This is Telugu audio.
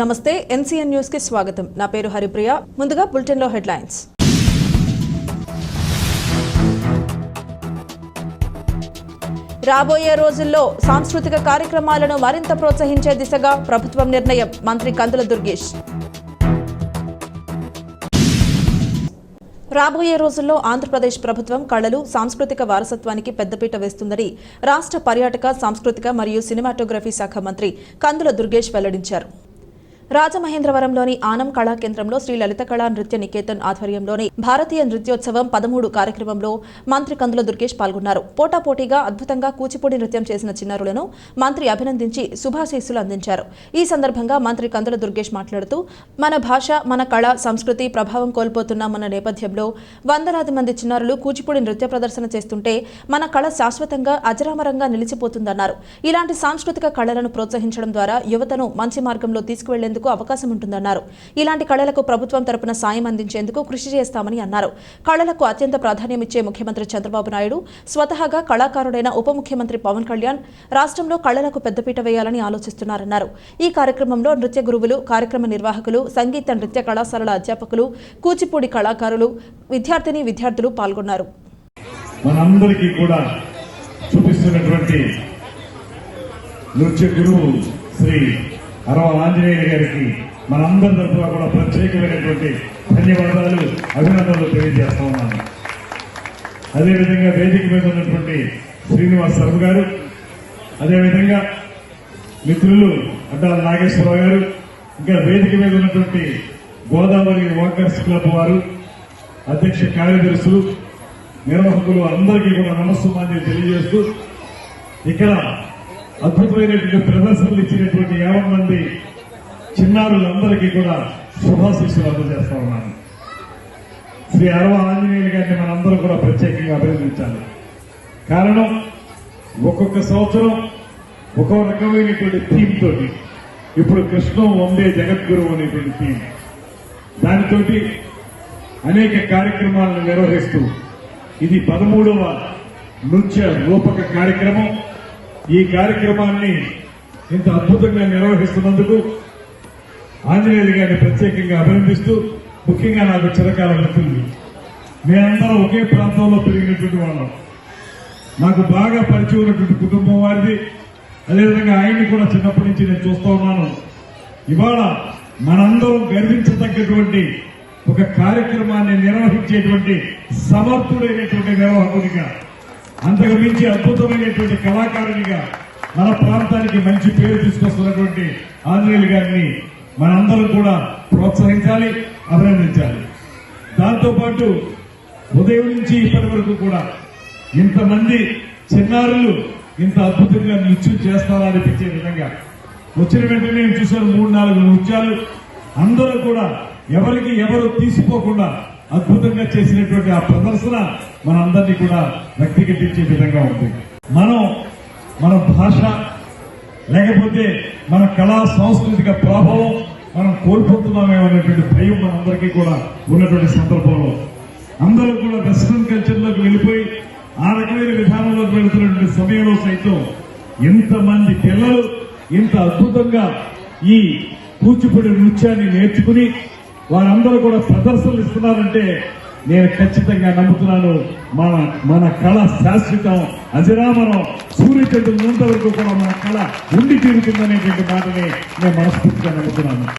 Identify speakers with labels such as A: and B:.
A: నమస్తే ఎన్సీఎన్ న్యూస్కి స్వాగతం. నా పేరు హరిప్రియ. ముందుగా బులెటిన్లో హెడ్లైన్స్. రాబోయే రోజుల్లో సాంస్కృతిక కార్యక్రమాలను మరింత ప్రోత్సహించే దిశగా ప్రభుత్వం నిర్ణయం. మంత్రి కందుల దుర్గేష్. రాబోయే రోజుల్లో ఆంధ్రప్రదేశ్ ప్రభుత్వం కళలు సాంస్కృతిక వారసత్వానికి పెద్దపీట వేస్తుందని రాష్ట్ర పర్యాటక సాంస్కృతిక మరియు సినిమాటోగ్రఫీ శాఖ మంత్రి కందుల దుర్గేష్ వెల్లడించారు. రాజమహేంద్రవరంలోని ఆనం కళా కేంద్రంలో శ్రీ లలిత కళా నృత్య నికేతన్ ఆధ్వర్యంలోని భారతీయ నృత్యోత్సవం పదమూడు కార్యక్రమంలో మంత్రి కందుల దుర్గేష్ పాల్గొన్నారు. పోటాపోటీగా అద్భుతంగా కూచిపూడి నృత్యం చేసిన చిన్నారులను మంత్రి అభినందించి శుభాశీస్సులు అందించారు. ఈ సందర్భంగా మంత్రి కందుల దుర్గేష్ మాట్లాడుతూ మన భాష మన కళ సంస్కృతి ప్రభావం కోల్పోతున్నామన్న నేపథ్యంలో వందలాది మంది చిన్నారులు కూచిపూడి నృత్య ప్రదర్శన చేస్తుంటే మన కళ శాశ్వతంగా అజరామరంగా నిలిచిపోతుందన్నారు. ఇలాంటి సాంస్కృతిక కళలను ప్రోత్సహించడం ద్వారా యువతను మంచి మార్గంలో తీసుకువెళ్ళేందుకు అవకాశం ఉంటుందన్నారు. ఇలాంటి కళలకు ప్రభుత్వం తరపున సాయం అందించేందుకు కృషి చేస్తామని అన్నారు. కళలకు అత్యంత ప్రాధాన్యమిచ్చే ముఖ్యమంత్రి చంద్రబాబు నాయుడు స్వతహాగా కళాకారుడైన ఉప ముఖ్యమంత్రి పవన్ కళ్యాణ్ రాష్ట్రంలో కళలకు పెద్దపీట వేయాలని ఆలోచిస్తున్నారన్నారు. ఈ కార్యక్రమంలో నృత్య గురువులు కార్యక్రమ నిర్వాహకులు సంగీత నృత్య కళాశాలల అధ్యాపకులు కూచిపూడి కళాకారులు విద్యార్థిని విద్యార్థులు పాల్గొన్నారు.
B: మనందరికీ కూడా చూపిస్తున్నటువంటి నృత్య గురువు శ్రీ అరవ ఆంజనేయులు గారికి మనందరి తరఫున కూడా ప్రత్యేకమైనటువంటి ధన్యవాదాలు అభినందనలు తెలియజేస్తా ఉన్నాను. అదేవిధంగా వేదిక మీద ఉన్నటువంటి శ్రీనివాస్ శర్మ గారు అదేవిధంగా మిత్రులు అడ్డాల నాగేశ్వరరావు గారు ఇంకా వేదిక మీద ఉన్నటువంటి గోదావరి వాకర్స్ క్లబ్ వారు అధ్యక్ష కార్యదర్శులు నిర్వాహకులు అందరికీ కూడా నమస్సుమాన్ని తెలియజేస్తూ ఇక్కడ అద్భుతమైనటువంటి ప్రదర్శనలు ఇచ్చినటువంటి యాభై మంది చిన్నారులందరికీ కూడా శుభాశిష్యులు అందజేస్తా ఉన్నాను. శ్రీ అరవ ఆంజనేయులు గారిని మనందరూ కూడా ప్రత్యేకంగా అభినందించాలి. కారణం ఒక్కొక్క సంవత్సరం ఒక్కో రకమైనటువంటి థీమ్ తోటి ఇప్పుడు కృష్ణం వందే జగద్గురు అనేటువంటి థీమ్. దానితోటి అనేక కార్యక్రమాలను నిర్వహిస్తూ ఇది పదమూడవ నృత్య రూపక కార్యక్రమం. ఈ కార్యక్రమాన్ని ఇంత అద్భుతంగా నిర్వహిస్తున్నందుకు ఆంజనేయులు గారిని ప్రత్యేకంగా అభినందిస్తూ ముఖ్యంగా నాకు చిరకాల మిత్రులు మేమందరం ఒకే ప్రాంతంలో పెరిగినటువంటి వాళ్ళం. నాకు బాగా పరిచయం ఉన్నటువంటి కుటుంబం వారిది. అదేవిధంగా ఆయన్ని కూడా చిన్నప్పటి నుంచి నేను చూస్తూ ఉన్నాను. ఇవాళ మనందరం గర్వించదగ్గటువంటి ఒక కార్యక్రమాన్ని నిర్వహించేటువంటి సమర్థుడైనటువంటి నిర్వాహకుడిగా అంతకు మించి అద్భుతమైనటువంటి కళాకారునిగా మన ప్రాంతానికి మంచి పేరు తీసుకొస్తున్నటువంటి ఆంజనేయులు గారిని మనందరం కూడా ప్రోత్సహించాలి అభినందించాలి. దాంతోపాటు ఉదయం నుంచి ఇప్పటి వరకు కూడా ఇంతమంది చిన్నారులు ఇంత అద్భుతంగా నృత్యం చేస్తారా అనిపించే విధంగా వచ్చిన వెంటనే నేను చూశాను మూడు నాలుగు నృత్యాలు. అందరూ కూడా ఎవరికి ఎవరు తీసిపోకుండా అద్భుతంగా చేసినటువంటి ఆ ప్రదర్శన మనందరినీ కూడా వ్యక్తిగతించే విధంగా ఉంది. మనం మన భాష లేకపోతే మన కళా సాంస్కృతిక ప్రభావం మనం కోల్పోతున్నామేమనేటువంటి భయం మనందరికీ కూడా ఉన్నటువంటి సందర్భంలో. అందరూ కూడా వెస్ట్రన్ కల్చర్లోకి వెళ్ళిపోయి ఆ రకమైన విధానంలోకి వెళుతున్నటువంటి సమయంలో సైతం ఎంతమంది పిల్లలు ఇంత అద్భుతంగా ఈ కూచిపూడి నృత్యాన్ని నేర్చుకుని వారందరూ కూడా ప్రదర్శనలు ఇస్తున్నారంటే నేను ఖచ్చితంగా నమ్ముతున్నాను మన మన కళ శాశ్వతం అజరామరం సూర్యచంద్రులు ఉన్నంత వరకు కూడా మన కళ ఉండి తీరుతుందనేటువంటి మాటని నేను మనస్ఫూర్తిగా నమ్ముతున్నాను.